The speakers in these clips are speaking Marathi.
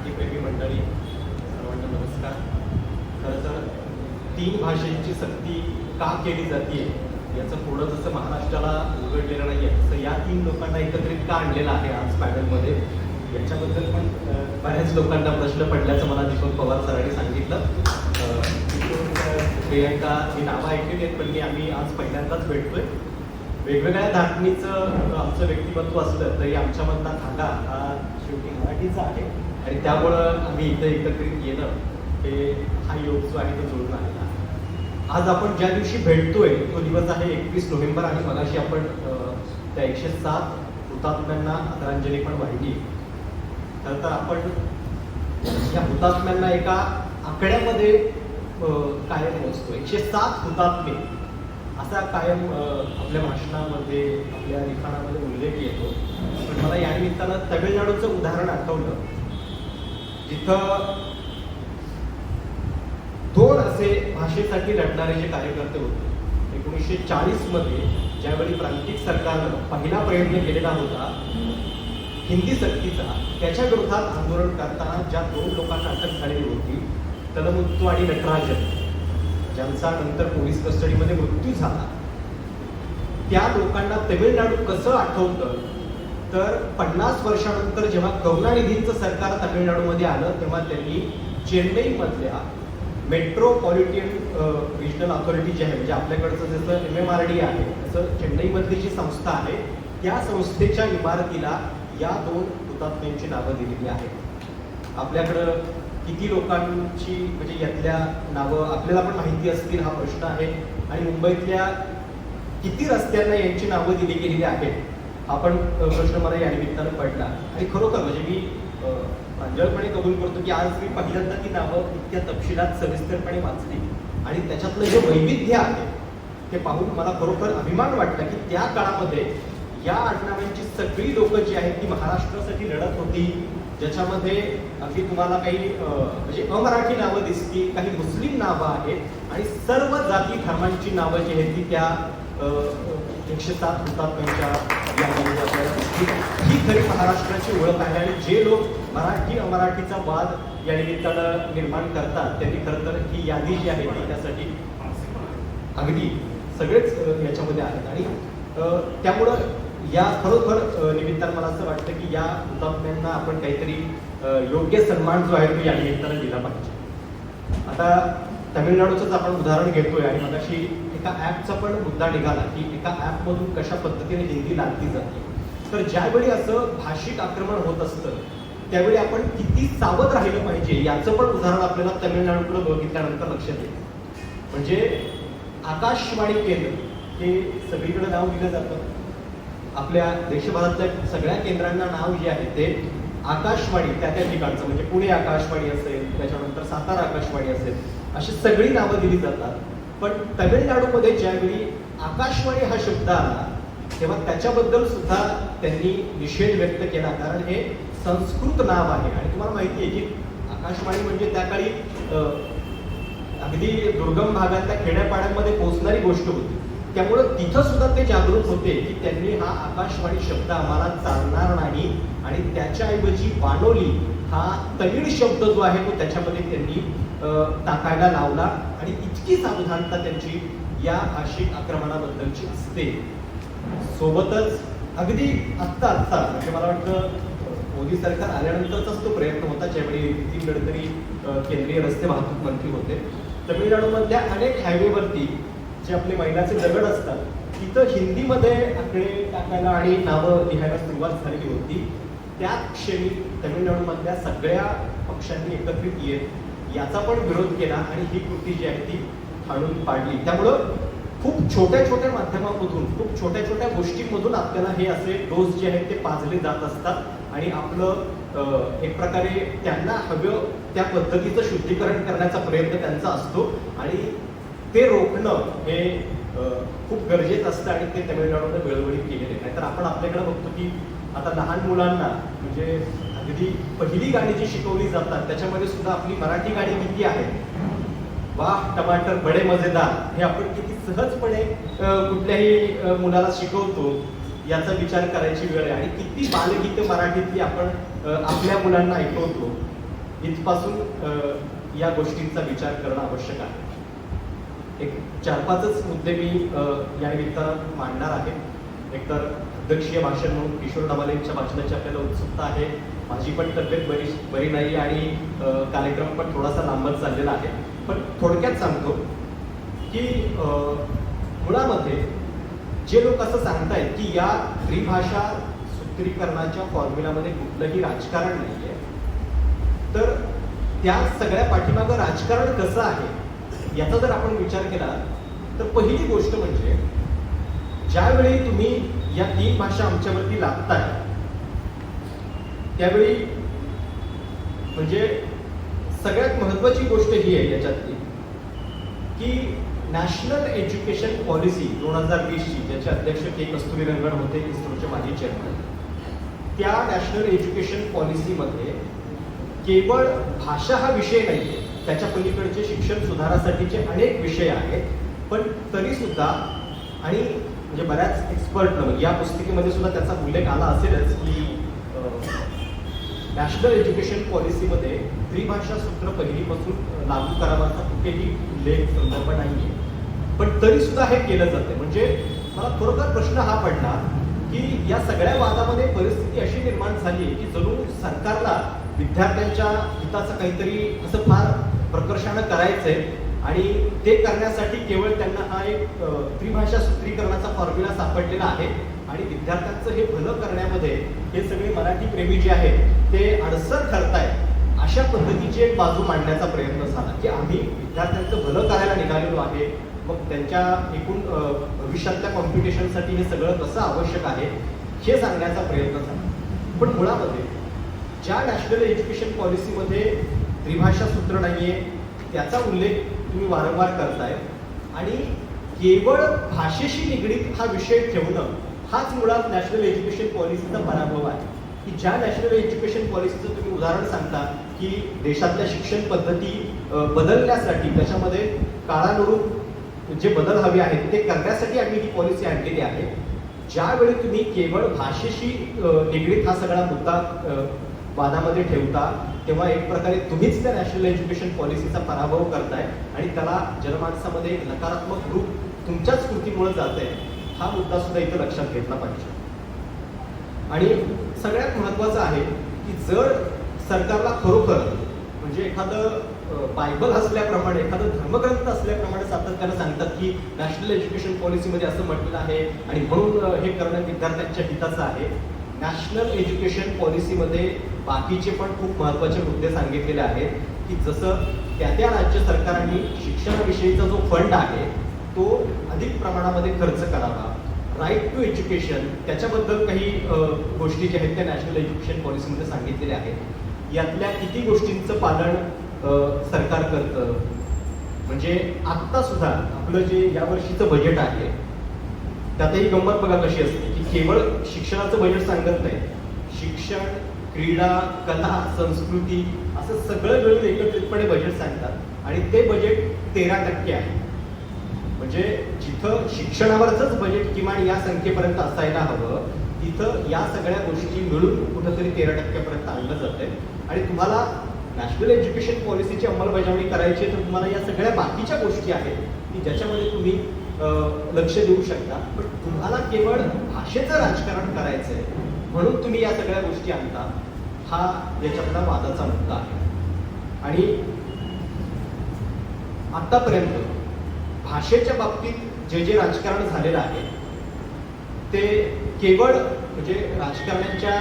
मराठीप्रेमी मंडळी. सर्वांना नमस्कार. खरं तर तीन भाषेची सक्ती का केली जाते याचं पुढं जसं महाराष्ट्राला उघडलेलं नाही आहे तसं या तीन लोकांना एकत्रित का आणलेलं आहे आज पॅनलमध्ये? याच्याबद्दल पण बऱ्याच लोकांना प्रश्न पडल्याचं मला दीपक पवार सरांनी सांगितलं. प्रियांका प्रियंका ही नावं ऐकलेली आहेत पण मी आम्ही आज पहिल्यांदाच भेटतोय. वेगवेगळ्या धाटणीचं आमचं व्यक्तिमत्व असलं तरी आमच्यामधला धागा हा शेवटी मराठीचा आहे. आणि त्यामुळं आम्ही इथं एकत्रित येणं हे हा योग जो आहे तो जुळून आलेला आज आपण ज्या दिवशी भेटतोय तो दिवस आहे एकवीस नोव्हेंबर आणि मगाशी आपण त्या एकशे सात हुतात्म्यांना आदरांजली पण वाहिली. खरं तर आपण या हुतात्म्यांना एका आकड्यामध्ये कायम मोजतो एकशे सात हुतात्मे. असा कायम आपल्या भाषणामध्ये आपल्या लिखाणामध्ये उल्लेख येतो. पण मला या निमित्तानं तमिळनाडूचं उदाहरण आठवलं. जिथं दोन असे भाषेसाठी लढणारे जे कार्यकर्ते होते एकोणीसशे चाळीसमध्ये ज्यावेळी प्रांतिक सरकारनं पहिला प्रयत्न केलेला होता हिंदी सक्तीचा त्याच्या विरोधात आंदोलन करताना ज्या दोन लोकांना अटक झालेली होती तलमुत्तू आणि नटराजन ज्यांचा नंतर पोलीस कस्टडीमध्ये मृत्यू झाला. त्या लोकांना तमिळनाडू कसं आठवतं तर पन्नास वर्षानंतर जेव्हा करुणानिधींचं सरकार तामिळनाडूमध्ये आलं तेव्हा त्यांनी चेन्नईमधल्या मेट्रोपॉलिटियन रिजनल ऑथॉरिटी जी आहे म्हणजे आपल्याकडचं जसं एम एम आर डी आहे तसं चेन्नईमधली जी संस्था आहे त्या संस्थेच्या इमारतीला या दोन हुतात्म्यांची नावं दिलेली आहेत. आपल्याकडं किती लोकांची म्हणजे यातल्या नावं आपल्याला पण माहिती असतील हा प्रश्न आहे. आणि मुंबईतल्या किती रस्त्यांना यांची नावं दिली गेलेली आहेत हा पण प्रश्न मला या निमित्तानं पडला आणि खरोखर म्हणजे मी प्रांजळपणे कबूल करतो की आज मी पहिल्यांदा ती नावं इतक्या तपशिलात सविस्तरपणे वाचली. आणि त्याच्यातलं जे वैविध्य आहे ते पाहून मला खरोखर अभिमान वाटला की त्या काळामध्ये या आडनावांची सगळी लोक जी आहेत ती महाराष्ट्रासाठी लढत होती ज्याच्यामध्ये अगदी तुम्हाला काही म्हणजे अमराठी नावं दिसतील काही मुस्लिम नावं आहेत आणि सर्व जाती धर्मांची नावं जी आहेत ती त्या एकशे सात हुतात्म्यांच्या यामध्ये आपल्याला ही खरी महाराष्ट्राची ओळख आहे. आणि जे लोक मराठी अमराठीचा वाद या निमित्तानं निर्माण करतात त्यांनी खरं तर ही यादी जी आहे ती त्यासाठी अगदी सगळेच याच्यामध्ये आहेत. आणि त्यामुळं या खरोखर निमित्तानं मला असं वाटतं की या हुतात्म्यांना आपण काहीतरी योग्य सन्मान जो आहे तो या निमित्तानं दिला पाहिजे. आता तमिळनाडूचंच आपण उदाहरण घेतोय आणि मगाशी एका ऍपचा पण मुद्दा निघाला की एका ऍपमधून कशा पद्धतीने हिंदी लागली जाते. तर ज्यावेळी असं भाषिक आक्रमण होत असतं त्यावेळी आपण किती सावध राहिलं पाहिजे याचं पण उदाहरण आपल्याला तमिळनाडूकडे बघितल्यानंतर लक्षात येतं. म्हणजे आकाशवाणी केंद्र हे सगळीकडे नाव दिलं जातं. आपल्या देशभरातल्या सगळ्या केंद्रांना नाव जे आहे ते आकाशवाणी त्या त्या ठिकाणचं म्हणजे पुणे आकाशवाणी असेल त्याच्यानंतर सातारा आकाशवाणी असेल अशी सगळी नावं दिली जातात. पण तामिळनाडूमध्ये ज्यावेळी आकाशवाणी हा शब्द आला तेव्हा त्याच्याबद्दल सुद्धा त्यांनी निषेध व्यक्त केला. कारण हे संस्कृत नाव आहे. आणि तुम्हाला माहिती आहे की आकाशवाणी म्हणजे त्या काळी अगदी दुर्गम भागातल्या खेड्यापाड्यांमध्ये पोहोचणारी गोष्ट होती. त्यामुळं तिथं सुद्धा ते जागरूक होते की त्यांनी हा आकाशवाणी शब्द आम्हाला चालणार नाही आणि त्याच्याऐवजी वानोली हा तमिळ शब्द जो आहे तो त्याच्यामध्ये त्यांनी टाकायला लावला आणि इतकी सावधानता त्यांची या भाषिक आक्रमणाबद्दलची असते. सोबतच अगदी आत्ता आत्ता म्हणजे मला वाटतं मोदी सरकार आल्यानंतरचाच तो प्रयत्न होता ज्यावेळी नितीन गडकरी केंद्रीय रस्ते वाहतूक मंत्री होते. तमिळनाडूमधल्या अनेक हायवेवरती जे आपले मैलाचे दगड असतात तिथं हिंदीमध्ये आकडे टाकायला आणि नावं लिहायला सुरुवात झालेली होती. त्या क्षणी तमिळनाडूमधल्या सगळ्या पक्षांनी एकत्रित येत याचा पण विरोध केला आणि ही कृती जी आहे ती हाणून पाडली. त्यामुळं खूप छोट्या छोट्या माध्यमामधून खूप छोट्या छोट्या गोष्टींमधून आपल्याला हे असे डोस जे आहेत ते पाजले जात असतात आणि आपलं एक प्रकारे त्यांना हवं त्या पद्धतीचं शुद्धीकरण करण्याचा प्रयत्न त्यांचा असतो. आणि ते रोखणं हे खूप गरजेचं असतं आणि ते तमिळनाडूने वेळोवेळी केलेले नाही तर आपण आपल्याकडे बघतो की आता लहान मुलांना म्हणजे अगदी पहिली गाणी जी शिकवली जातात त्याच्यामध्ये सुद्धा आपली मराठी गाणी किती आहेत? वा टमाटर बडे मजेदार. हे आपण किती सहजपणे कुठल्याही मुलाला शिकवतो याचा विचार करायची वेळ आहे. आणि किती बालगीतं मराठीतली आपण आपल्या मुलांना ऐकवतो इथपासून या गोष्टींचा विचार करणं आवश्यक आहे. एक चार पाचच मुद्दे मी या निमित्तानं मांडणार आहे. एकतर अध्यक्षीय भाषण म्हणून किशोर डबालेंच्या भाषणाची आपल्याला उत्सुकता आहे. माझी पण तब्येत बरी बरी नाही आणि कार्यक्रम पण थोडासा लांबच चाललेला आहे. पण थोडक्यात सांगतो की मुळामध्ये जे लोक असं सांगतायत की या त्रिभाषा सूत्रीकरणाच्या फॉर्म्युलामध्ये कुठलंही राजकारण नाही आहे तर त्या सगळ्या पाठीमागं राजकारण कसं आहे? याचा जर आपण विचार केला तर पहिली गोष्ट म्हणजे ज्यावेळी तुम्ही या तीन भाषा आमच्यावरती लागताय त्यावेळी म्हणजे सगळ्यात महत्वाची गोष्ट ही आहे याच्यातली की नॅशनल एज्युकेशन पॉलिसी दोन हजार वीसची ज्याचे अध्यक्ष के कस्तुरी रंगण होते इस्रोचे माजी चेअरमन त्या नॅशनल एज्युकेशन पॉलिसीमध्ये केवळ भाषा हा विषय नाही त्याच्या पलीकडचे शिक्षण सुधारासाठीचे अनेक विषय आहेत. पण तरीसुद्धा आणि म्हणजे बऱ्याच एक्सपर्ट या पुस्तिकेमध्ये सुद्धा त्याचा उल्लेख आला असेलच की नॅशनल एज्युकेशन पॉलिसीमध्ये त्रिभाषा सूत्र पहिलीपासून लागू करावाचा कुठेही उल्लेख संदर्भ आहे पण तरीसुद्धा हे केलं जाते म्हणजे मला खरोखर प्रश्न हा पडला की या सगळ्या वादामध्ये परिस्थिती अशी निर्माण झाली आहे की जणू सरकारला विद्यार्थ्यांच्या हिताचं काहीतरी असं फार प्रकर्षानं करायचंय. आणि ते करण्यासाठी केवळ त्यांना हा एक त्रिभाषा सूत्रीकरणाचा फॉर्म्युला सापडलेला आहे. आणि विद्यार्थ्यांचं हे भलं करण्यामध्ये हे सगळे मराठी प्रेमी जे आहेत ते अडसर ठरतायत अशा पद्धतीची एक बाजू मांडण्याचा प्रयत्न झाला की आम्ही विद्यार्थ्यांचं भलं करायला निघालेलो आहे. मग त्यांच्या एकूण भविष्यातल्या कॉम्पिटिशनसाठी हे सगळं कसं आवश्यक आहे हे सांगण्याचा प्रयत्न झाला. पण मुळामध्ये ज्या नॅशनल एज्युकेशन पॉलिसीमध्ये त्रिभाषा सूत्र नाही आहे त्याचा उल्लेख तुम्ही वारंवार करताय. आणि केवळ भाषेशी निगडीत हा विषय ठेवणं हाच मुळात नॅशनल एज्युकेशन पॉलिसीचा पराभव आहे. की ज्या नॅशनल एज्युकेशन पॉलिसीचं तुम्ही उदाहरण सांगता की देशातल्या शिक्षण पद्धती बदलण्यासाठी त्याच्यामध्ये काळानुरूप जे बदल हवे आहेत ते करण्यासाठी आम्ही ही पॉलिसी आणलेली आहे. ज्यावेळी तुम्ही केवळ भाषेशी निगडीत हा सगळा मुद्दा वादामध्ये ठेवता तेव्हा एक प्रकारे तुम्हीच त्या नॅशनल एज्युकेशन पॉलिसीचा पराभव करताय आणि त्याला जनमानसामध्ये एक नकारात्मक रूप तुमच्याच कृतीमुळे जात आहे हा मुद्दा सुद्धा इथं लक्षात घेतला पाहिजे. आणि सगळ्यात महत्वाचं आहे की जर सरकारला खरोखर म्हणजे एखादं बायबल असल्याप्रमाणे एखादं धर्मग्रंथ असल्याप्रमाणे सातत्यानं सांगतात की नॅशनल एज्युकेशन पॉलिसीमध्ये असं म्हटलेलं आहे आणि म्हणून हे करणं विद्यार्थ्यांच्या हिताचं आहे नॅशनल एज्युकेशन पॉलिसीमध्ये बाकीचे पण खूप महत्त्वाचे मुद्दे सांगितलेले आहेत की जसं त्या त्या राज्य सरकारांनी शिक्षणाविषयीचा जो फंड आहे तो अधिक प्रमाणामध्ये खर्च करावा. राईट टू एज्युकेशन त्याच्याबद्दल काही गोष्टी ज्या आहेत त्या नॅशनल एज्युकेशन पॉलिसीमध्ये सांगितलेल्या आहेत. यातल्या किती गोष्टींचं पालन सरकार करतं? म्हणजे आत्ता सुद्धा आपलं जे यावर्षीचं बजेट आहे त्यातही गंमत बघा कशी असते. केवळ शिक्षणाचं बजेट सांगत नाही. शिक्षण क्रीडा कला संस्कृती असं सगळं मिळून एकत्रितपणे बजेट सांगतात. आणि ते बजेट तेरा टक्के आहे. म्हणजे जिथं शिक्षणावरच बजेट किमान या संख्येपर्यंत असायला हवं तिथं या सगळ्या गोष्टी मिळून कुठंतरी तेरा टक्क्यापर्यंत आणलं जातंय. आणि तुम्हाला नॅशनल एज्युकेशन पॉलिसीची अंमलबजावणी करायची आहे तर तुम्हाला या सगळ्या बाकीच्या गोष्टी आहेत की ज्याच्यामध्ये तुम्ही लक्ष देऊ शकता पण तुम्हाला केवळ भाषेचं राजकारण करायचं आहे म्हणून तुम्ही या सगळ्या गोष्टी आणता हा याच्यातला वादाचा मुद्दा आहे. आणि आतापर्यंत भाषेच्या बाबतीत जे जे राजकारण झालेलं आहे ते केवळ म्हणजे राजकारण्यांच्या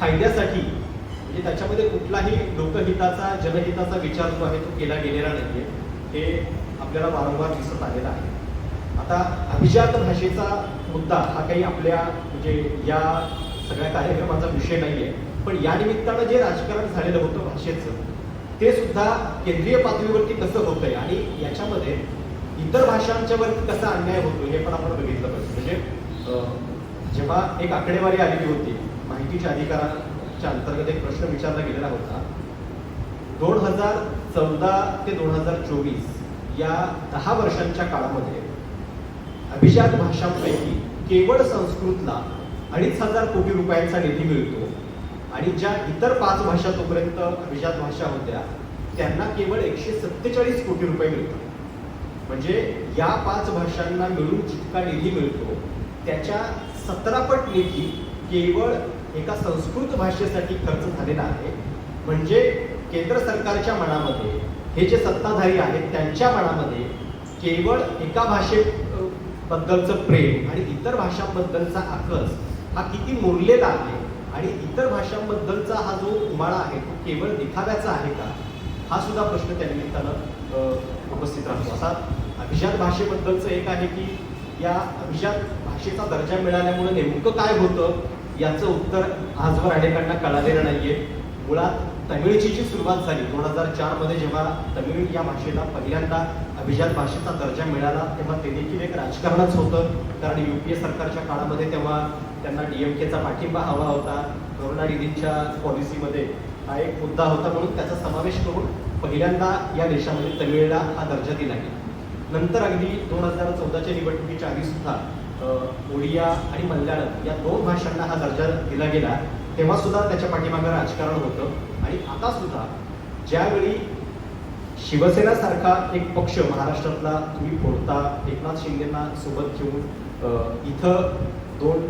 फायद्यासाठी म्हणजे त्याच्यामध्ये कुठलाही लोकहिताचा जनहिताचा विचार जो आहे तो केला गेलेला नाहीये हे आपल्याला वारंवार दिसत आलेला आहे. आता अभिजात भाषेचा मुद्दा हा काही आपल्या म्हणजे या सगळ्या कार्यक्रमाचा विषय नाहीये. पण या निमित्तानं जे राजकारण झालेलं होतं भाषेचं ते सुद्धा केंद्रीय पातळीवरती कसं होतंय आणि याच्यामध्ये इतर भाषांच्या वरती कसा अन्याय होतो हे पण आपण बघितलं पाहिजे. म्हणजे अं, जेव्हा एक आकडेवारी आलेली होती माहितीच्या अधिकाराच्या अंतर्गत एक प्रश्न विचारला गेलेला होता दोन हजार चौदा ते दोन हजार चोवीस या दहा वर्षांच्या काळामध्ये अभिजात भाषांपैकी केवळ संस्कृतला अडीच हजार कोटी रुपयांचा निधी मिळतो. आणि ज्या इतर पाच भाषा तोपर्यंत अभिजात भाषा होत्या त्यांना केवळ एकशे सत्तेचाळीस कोटी रुपये मिळतात. म्हणजे या पाच भाषांना मिळून जितका निधी मिळतो त्याच्या सतरापट निधी केवळ एका संस्कृत भाषेसाठी खर्च झालेला आहे. म्हणजे केंद्र सरकारच्या मनामध्ये हे जे सत्ताधारी आहेत त्यांच्या मनामध्ये केवळ एका भाषेत बद्दलचं प्रेम आणि इतर भाषांबद्दलचा आकस हा किती मुरलेला आहे आणि इतर भाषांबद्दलचा हा जो उमाळा आहे तो केवळ दिखाव्याचा आहे का? हा सुद्धा प्रश्न त्या निमित्तानं उपस्थित राहतो. असा अभिजात भाषेबद्दलचं एक आहे की या अभिजात भाषेचा दर्जा मिळाल्यामुळे नेमकं काय होतं? याचं उत्तर आजवर अनेकांना कळालेलं नाहीये. मुळात तमिळची जी सुरुवात झाली. दोन हजार चारमध्ये जेव्हा तमिळ या भाषेला पहिल्यांदा अभिजात भाषेचा दर्जा मिळाला तेव्हा ते देखील एक राजकारणच होतं. कारण युपीए सरकारच्या काळामध्ये तेव्हा त्यांना डीएमकेचा पाठिंबा हवा होता. करुणानिधींच्या पॉलिसीमध्ये हा एक मुद्दा होता म्हणून त्याचा समावेश करून पहिल्यांदा या देशामध्ये तमिळला हा दर्जा दिला गेला. नंतर अगदी दोन हजार चौदाच्या निवडणुकीच्या आधी सुद्धा ओडिया आणि मल्याळम या दोन भाषांना हा दर्जा दिला गेला. तेव्हा सुद्धा त्याच्या पाठीमागं राजकारण होतं. आणि आता सुद्धा ज्यावेळी शिवसेना सारखा एक पक्ष महाराष्ट्रातला तुम्ही फोडता एकनाथ शिंदेना सोबत घेऊन इथं दोन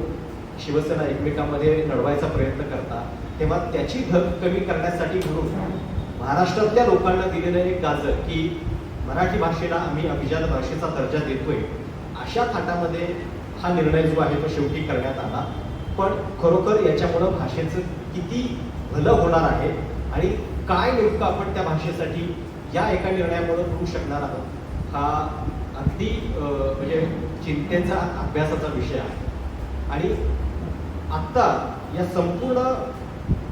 शिवसेना एकमेकांमध्ये लढवायचा प्रयत्न करता तेव्हा त्याची धग कमी करण्यासाठी म्हणून महाराष्ट्रातल्या लोकांना दिलेलं एक गाजर की मराठी भाषेला आम्ही अभिजात भाषेचा दर्जा देतोय अशा थाटामध्ये हा निर्णय जो आहे तो शेवटी करण्यात आला. पण खरोखर याच्यामुळं भाषेचं किती भलं होणार आहे आणि काय नेमकं आपण त्या भाषेसाठी या एका निर्णयामुळे होऊ शकणार आहोत हा अगदी म्हणजे चिंतेचा अभ्यासाचा विषय आहे. आणि आत्ता या संपूर्ण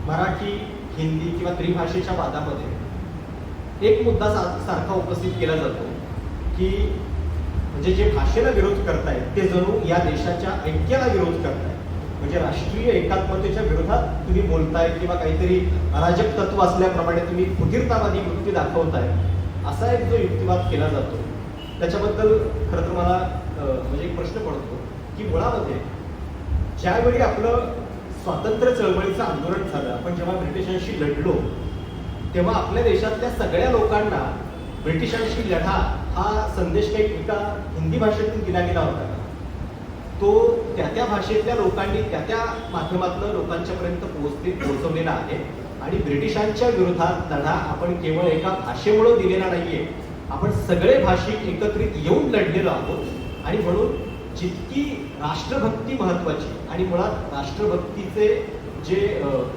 मराठी हिंदी किंवा त्रिभाषेच्या वादामध्ये एक मुद्दा सा- सारखा उपस्थित केला जातो की म्हणजे जे भाषेला विरोध करतायत ते जणू या देशाच्या ऐक्याला विरोध करतायत. म्हणजे राष्ट्रीय एकात्मतेच्या विरोधात तुम्ही बोलताय किंवा काहीतरी अराजक तत्व असल्याप्रमाणे तुम्ही फुटीरतावादी वृत्ती दाखवताय असा एक जो युक्तिवाद केला जातो. त्याच्याबद्दल खरं तर मला म्हणजे एक प्रश्न पडतो की मुळामध्ये ज्यावेळी आपलं स्वातंत्र्य चळवळीचं आंदोलन झालं आपण जेव्हा ब्रिटिशांशी लढलो तेव्हा आपल्या देशातल्या सगळ्या लोकांना ब्रिटिशांशी लढा हा संदेश काही एका हिंदी भाषेतून दिला गेला होता. तो त्या त्या भाषेतल्या लोकांनी त्या त्या माध्यमातून लोकांच्या पर्यंत पोहोचते पोहोचवलेला आहे. आणि ब्रिटिशांच्या विरोधात लढा आपण केवळ एका भाषेमुळे दिलेला नाहीये. आपण सगळे भाषिक एकत्रित येऊन लढलेलो आहोत. आणि म्हणून जितकी राष्ट्रभक्ती महत्वाची आणि मुळात राष्ट्रभक्तीचे जे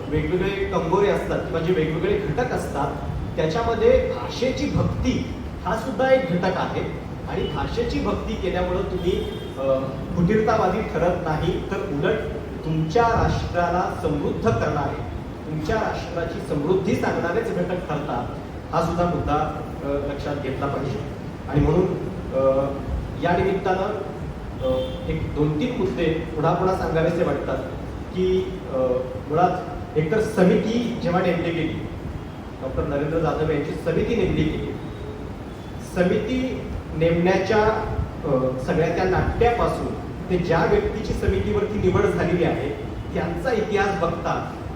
वेगवेगळे कंगोरे असतात किंवा जे वेगवेगळे घटक असतात त्याच्यामध्ये भाषेची भक्ती हा सुद्धा एक घटक आहे. आणि भाषेची भक्ती केल्यामुळं तुम्ही फुटीरतावादी ठरत नाही तर उलट तुमच्या राष्ट्राला समृद्ध करणारे तुमच्या राष्ट्राची समृद्धी सांगणारेच घटक ठरतात हा सुद्धा मुद्दा लक्षात घेतला पाहिजे. आणि म्हणून या निमित्तानं एक दोन तीन मुद्दे पुन्हा पुन्हा सांगावेसे वाटतात की मुळात एकतर समिती जेव्हा नेमली गेली डॉक्टर नरेंद्र जाधव यांची समिती नेमली गेली. समिती नेमण्याच्या सगळ्या त्या नाट्यापासून ते ज्या व्यक्तीची समितीवरती निवड झालेली आहे त्यांचा इतिहास बघता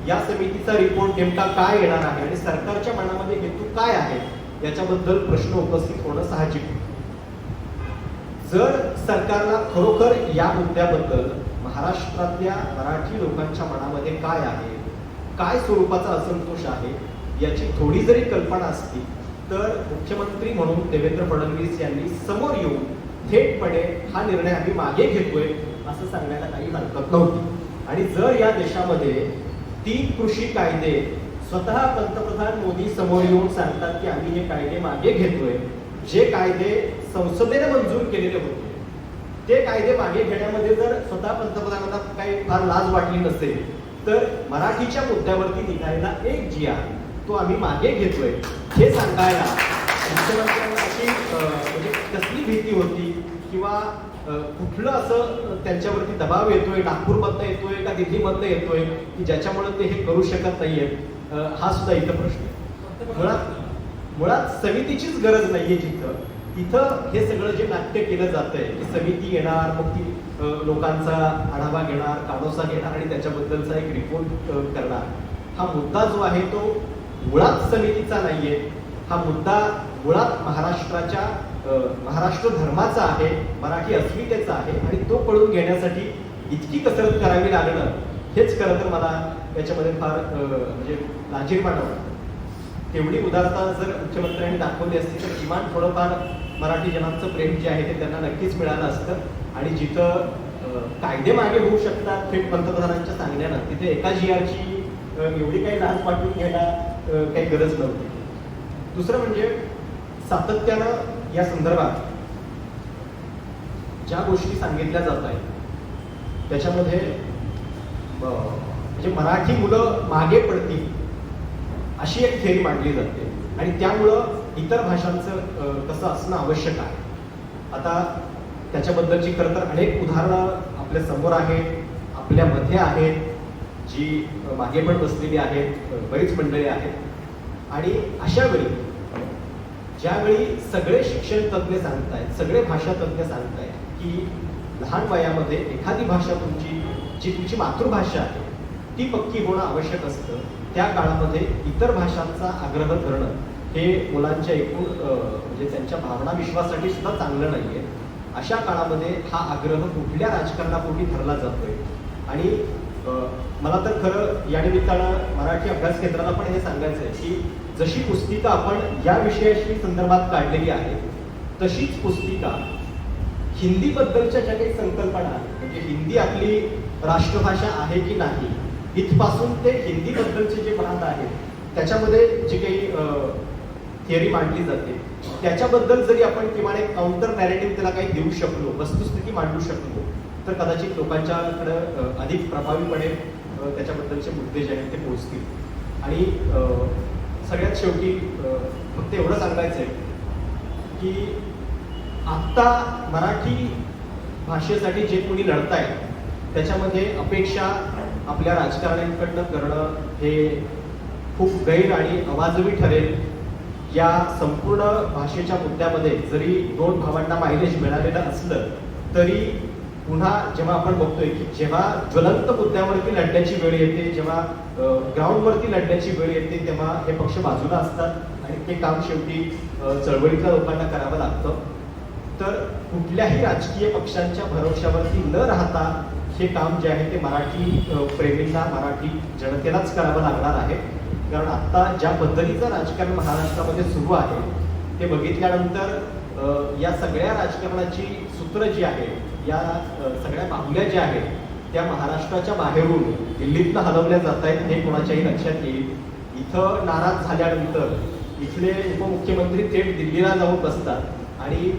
या समितीचा रिपोर्ट नेमका काय येणार आहे आणि सरकारच्या मनामध्ये हेतू काय आहे याच्याबद्दल प्रश्न उपस्थित होणं साहजिक जर सरकारला खरोखर या मुद्द्याबद्दल महाराष्ट्रातल्या मराठी लोकांच्या मनामध्ये काय आहे काय स्वरूपाचा असंतोष आहे याची थोडी जरी कल्पना असती तर मुख्यमंत्री म्हणून देवेंद्र फडणवीस यांनी समोर येऊन थेटपणे हा निर्णय आम्ही मागे घेतोय असं सांगायला काही हरकत नव्हती. आणि जर या देशामध्ये तीन कृषी कायदे स्वतः पंतप्रधान मोदी समोर येऊन सांगतात की आम्ही हे कायदे मागे घेतोय जे कायदे संसदेने मंजूर केलेले होते ते कायदे मागे घेण्यामध्ये जर स्वतः पंतप्रधानांना काही फार लाज वाटली नसेल तर मराठीच्या मुद्द्यावरती निघालेला एक जी आहे तो आम्ही मागे घेतोय. हे सांगायला मुख्यमंत्र्यांना अशी भीती होती किंवा कुठलं असं त्यांच्यावरती दबाव येतोय नागपूरमधनं येतोय का दिल्लीमधनं येतोय की ज्याच्यामुळे ते हे करू शकत नाहीये? हा सुद्धा इथं प्रश्न आहे. मुळात मुळात समितीचीच गरज नाहीये जिथं. तिथं हे सगळं जे नाट्य केलं जातंय की समिती येणार मग ती लोकांचा आढावा घेणार काडोसा घेणार आणि त्याच्याबद्दलचा एक रिपोर्ट करणार. हा मुद्दा जो आहे तो मुळात समितीचा नाहीये. हा मुद्दा मुळात महाराष्ट्राच्या महाराष्ट्र धर्माचा आहे मराठी अस्मितेचा आहे आणि तो पळून घेण्यासाठी इतकी कसरत करावी लागणं हेच खरं तर मला याच्यामध्ये फार म्हणजे लाजीरवाणं वाटतं. तेवढी उदारता जर मुख्यमंत्र्यांनी दाखवली असती तर किमान थोडंफार मराठी जनांचं प्रेम जे आहे ते त्यांना नक्कीच मिळालं असतं. आणि जिथं कायदे मागे होऊ शकतात थेट पंतप्रधानांच्या सांगण्यानं तिथे एका जी आरची एवढी काही लाच वाटून घ्यायला काही गरज नव्हती. दुसरं म्हणजे सातत्यानं या संदर्भात ज्या गोष्टी सांगितल्या जात आहेत त्याच्यामध्ये म्हणजे मराठी मुलं मागे पडतील अशी एक थेरी मांडली जाते. आणि त्यामुळं इतर भाषांचं तसं असणं आवश्यक आहे. आता त्याच्याबद्दलची खरं तर अनेक उदाहरणं आपल्यासमोर आहेत आपल्यामध्ये आहेत जी मागे पण बसलेली आहेत बरीच मंडळी आहेत. आणि अशा वेळी ज्यावेळी सगळे शिक्षण तज्ज्ञ सांगतायत सगळे भाषा तज्ज्ञ सांगतायत की लहान वयामध्ये एखादी भाषा तुमची जी तुमची मातृभाषा आहे ती पक्की होणं आवश्यक असतं. त्या काळामध्ये इतर भाषांचा आग्रह करणं हे मुलांच्या एकूण म्हणजे त्यांच्या भावना विश्वासाठी सुद्धा चांगलं नाही आहे अशा काळामध्ये हा आग्रह कुठल्या राजकारणापूर्वी धरला जातोय? आणि मला तर खरं या निमित्तानं मराठी अभ्यास केंद्राला पण हे सांगायचं आहे की जशी पुस्तिका आपण या विषयाशी संदर्भात काढलेली आहे तशीच पुस्तिका हिंदी बद्दलच्या ज्या काही संकल्पना आहेत म्हणजे हिंदी आपली राष्ट्रभाषा आहे की नाही इथपासून ते हिंदी बद्दलचे जे मनात आहेत त्याच्यामध्ये जी काही थिअरी मांडली जाते त्याच्याबद्दल जरी आपण किमान एक काउंटर नॅरेटिव्ह त्याला काही देऊ शकलो वस्तुस्थिती मांडू शकलो तर कदाचित लोकांच्याकडं अधिक प्रभावीपणे त्याच्याबद्दलचे मुद्दे जे आहेत ते पोहोचतील. आणि सगळ्यात शेवटी फक्त एवढं सांगायचं आहे की आत्ता मराठी भाषेसाठी जे कोणी लढतायत त्याच्यामध्ये अपेक्षा आपल्या राजकारण्यांकडनं करणं हे खूप गैर आणि अवाजवी ठरेल. या संपूर्ण भाषेच्या मुद्द्यामध्ये जरी दोन भावांना मायलेज मिळालेलं असलं तरी पुन्हा जेव्हा आपण बघतोय की जेव्हा ज्वलंत मुद्द्यावरती लढण्याची वेळ येते जेव्हा ग्राउंडवरती लढण्याची वेळ येते तेव्हा हे पक्ष बाजूला असतात आणि ते काम शेवटी चळवळीतल्या लोकांना करावं लागतं. तर कुठल्याही राजकीय पक्षांच्या भरोश्यावरती न राहता हे काम जे आहे ते मराठी प्रेमींना मराठी जनतेलाच करावं लागणार आहे. कारण आत्ता ज्या पद्धतीचं राजकारण महाराष्ट्रामध्ये सुरू आहे ते बघितल्यानंतर या सगळ्या राजकारणाची सूत्र जी आहे या सगळ्या बाहुल्या ज्या आहेत त्या महाराष्ट्राच्या बाहेरून दिल्लीतनं हलवल्या जात आहेत हे कोणाच्याही लक्षात येईल. इथं नाराज झाल्यानंतर इथले उपमुख्यमंत्री थेट दिल्लीला जाऊन बसतात आणि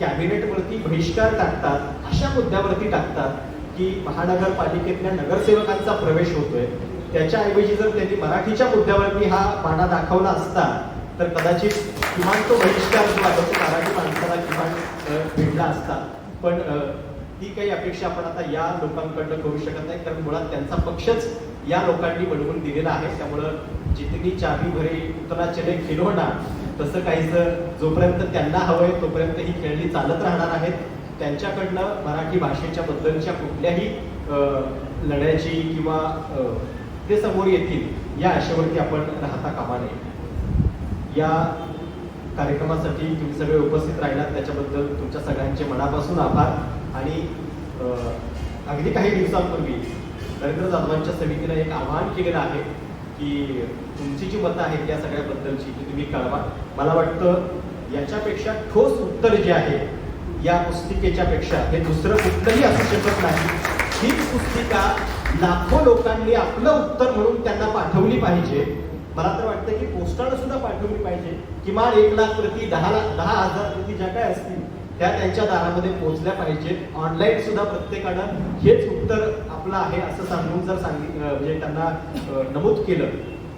कॅबिनेटवरती बहिष्कार टाकतात अशा मुद्द्यावरती टाकतात की महानगरपालिकेतल्या नगरसेवकांचा प्रवेश होतोय. त्याच्याऐवजी जर त्यांनी मराठीच्या मुद्द्यावरती हा पाडा दाखवला असता तर कदाचित किमान तो बहिष्कार जो आहे तो मराठी माणसाला किमान भेटला असता. पण ही ती काही अपेक्षा आपण आता या लोकांकडनं करू शकत नाही कारण मुळात त्यांचा पक्षच या लोकांनी बनवून दिलेला आहे. त्यामुळं जितनी चावी भरी उतना चले खिलोना तसं काहीच जोपर्यंत त्यांना हवंय तोपर्यंत ही खेळणी चालत राहणार आहेत. त्यांच्याकडनं मराठी भाषेच्या बद्दलच्या कुठल्याही लढ्याची किंवा ते समोर येतील या आशेवरती आपण राहता कामा नये. या कार्यक्रमासाठी तुम्ही सगळे उपस्थित राहिलात. त्याच्याबद्दल तुमच्या सगळ्यांचे मनापासून आभार. आणि अगदी काही दिवसांपूर्वी नरेंद्र जाधवांच्या समितीनं एक आवाहन केलेलं आहे की तुमची जी मतं आहेत या सगळ्याबद्दलची ती तुम्ही कळवा. मला वाटतं याच्यापेक्षा ठोस उत्तर जे आहे या पुस्तिकेच्या पेक्षा हे दुसरं कुठलंही असू शकत नाही. हीच पुस्तिका लाखो लोकांनी आपलं उत्तर म्हणून त्यांना पाठवली पाहिजे. मला तर वाटतं की पोस्टानं सुद्धा पाठवली पाहिजे. किमान एक लाख प्रति दहा लाख दहा हजार प्रति ज्या काय असतील त्या त्यांच्या दारामध्ये पोहोचल्या पाहिजेत. ऑनलाईन सुद्धा प्रत्येकानं हेच उत्तर आपलं आहे असं सांगून जर सांगितलं म्हणजे त्यांना नमूद केलं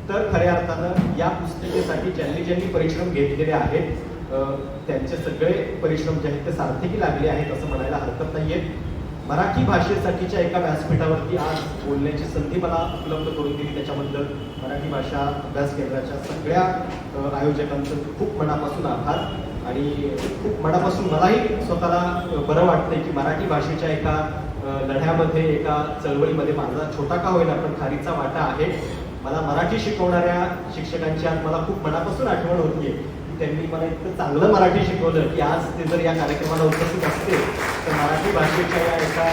तर खऱ्या अर्थानं या पुस्तिकेसाठी ज्यांनी ज्यांनी परिश्रम घेतलेले आहेत त्यांचे सगळे परिश्रम जे आहेत ते सार्थकी लागले आहेत असं म्हणायला हरकत नाहीये. मराठी भाषेसाठीच्या एका व्यासपीठावरती आज बोलण्याची संधी मला उपलब्ध करून दिली. त्याच्याबद्दल मराठी भाषा अभ्यास केंद्राच्या सगळ्या आयोजकांचं खूप मनापासून आभार. आणि खूप मनापासून मलाही स्वतःला बरं वाटतंय की मराठी भाषेच्या एका लढ्यामध्ये एका चळवळीमध्ये माझा छोटा का होईल पण खारीचा वाटा आहे. मला मराठी शिकवणाऱ्या शिक्षकांची आज मला खूप मनापासून आठवण होतीये. की त्यांनी मला इतकं चांगलं मराठी शिकवलं की आज ते जर या कार्यक्रमाला उपस्थित असते मराठी भाषेच्या या एका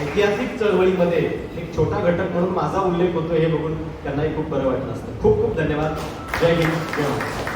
ऐतिहासिक चळवळीमध्ये एक छोटा घटक म्हणून माझा उल्लेख होतो हे बघून त्यांनाही खूप बरं वाटलं असतं. खूप खूप धन्यवाद. जय हिंद. जय महाराष्ट्र.